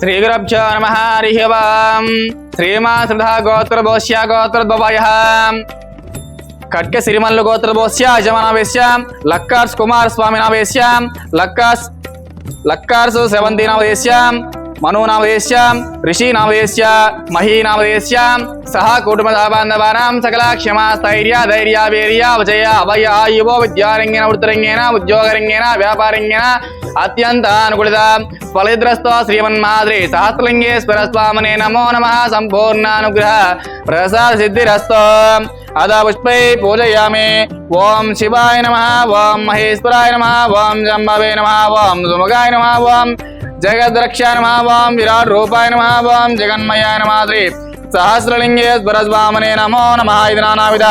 శ్రీ గురభ్యో నమ హరి ఓం శ్రీమా శ్రద్ధ గోత్రభోష్య గోత్రద్వయ ఖడ్గ సిరిమల్లు గోత్రభోష్య యజమానావేశ్య లక్కార్స్ కుమార్ స్వామి నావేశ్య లక్కార్స్ లక్కార్సు సహా నామదేశ్య కుటుంబ బాంధవానాం సకల క్షమా స్థైర్య ధైర్య వీర్య విజయ అభయ ఆయువో విద్యారంగేన వృత్తిరంగేన ఉద్యోగరంగేన వ్యాపారంగేన అత్యంత అనుకూలిత ఫలిద్రస్తో శ్రీమన్మాద్రి సహస్రలింగేశ్వర స్వామినే నమో నమ సంపూర్ణానుగ్రహ ప్రసాద సిద్ధిరస్తో అదా పుష్పై పూజయామి ఓం శివాయ నమ ఓం మహేశ్వరాయ నమ ఓం జంబవే నమ ఓం సుముఖాయ నమ ఓం జగద్రక్షాయ నమ ఓం విరాట్ రూపాయ నమ ఓం జగన్మయాయ నమ శ్రీ సహస్రలింగేశ్వర స్వామినే నమో నమ ఇది నానావిధ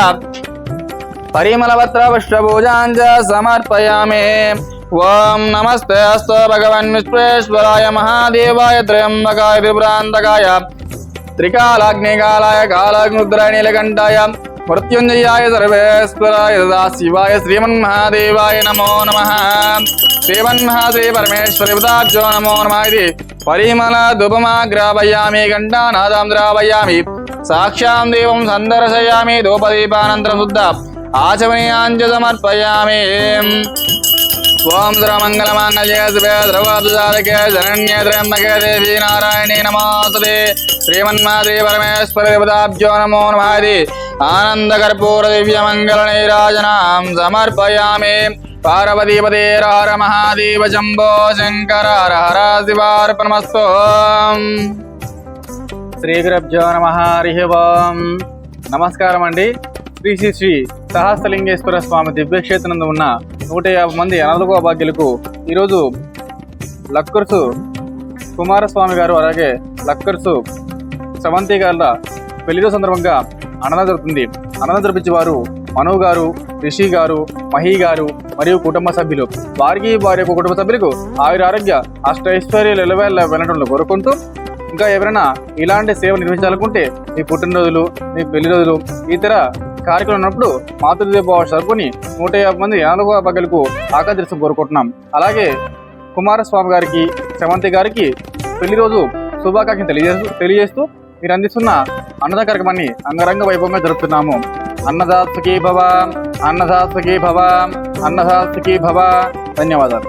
పరిమళపత్ర పుష్పూజాంచ సమర్పయామి ఓం నమస్తే అస్తో భగవన్ విశ్వేశ్వరాయ మహాదేవాయ త్రయంబకాయ త్రిపురాంతకాయ త్రికాలాగ్నికాలాయ కాలాగ్నుద్రాయ నీలకంఠాయ మృత్యుంజయాయ సర్వేశ్వరాయ సదా శివాయ శ్రీమన్మహాదేవాయ నమో నమ శ్రీమన్మహాశ్రీ పరమేశ్వరి ఉదాబ్జో నమో నమ ఇది పరిమళ ధూపమాగ్రాపయామి ఘంటానాదాం ద్రాపయామి సాక్షాం దేవం సందర్శయామి దూపదీపానంతరం శుద్ధ ఆచమనీయాంజ సమర్పయామి ఓం శ్రమంగళమాన్నజయ శివే ద్రవాదుజాలకే శరణ్య త్రయంబకే దేవి నారాయణీ నమోస్తుతే శ్రీమన్మాదే పరమేశ్వర దేవతాభ్యో నమో నమాది ఆనందకర్పూర దివ్యమంగళ నీరాజనాం సమర్పయామి. పార్వతీపదే హర మహాదేవ జంబో శంకర హర హర శివార్పణమస్తు. శ్రీ గురభ్యో నమ హరి ఓం. నమస్కారం అండి శ్రీ శ్రీ శ్రీ సహస్రలింగేశ్వర స్వామి దివ్యక్షేత్రంలో ఉన్న నూట యాభై మంది అనలుగో భాగ్యులకు ఈరోజు లక్కర్సు కుమారస్వామి గారు అలాగే లక్కర్సు స్రవంతి గారుల పెళ్ళిలో సందర్భంగా అన్నదానం జరుగుతుంది. అన్నదానం జరిపించే వారు మను గారు రిషి గారు మహి గారు మరియు కుటుంబ సభ్యులు. వారికి వారి యొక్క కుటుంబ సభ్యులకు ఆయుర ఆరోగ్య అష్టైశ్వర్యాలు ఎలవేళ్ళ వెళ్ళడంలో కోరుకుంటూ ఇంకా ఎవరైనా ఇలాంటి సేవ నిర్వహించాలనుకుంటే మీ పుట్టినరోజులు మీ పెళ్ళి రోజులు ఇతర కార్యక్రమం ఉన్నప్పుడు మాతృదేవ సరుకుని నూట యాభై మంది నాలుగో పగలకు ఆకర్షిస్తూ కోరుకుంటున్నాం. అలాగే కుమారస్వామి గారికి శ్రవంతి గారికి పెళ్ళి రోజు శుభాకాంక్షలు తెలియజేస్తూ తెలియజేస్తూ మీరు అందిస్తున్న అన్నదాన కార్యక్రమాన్ని అంగరంగ వైభవంగా జరుపుతున్నాము. అన్నదాసుకి భవ అన్నదాసుకి భవ అన్నదాసుకి భవ. ధన్యవాదాలు.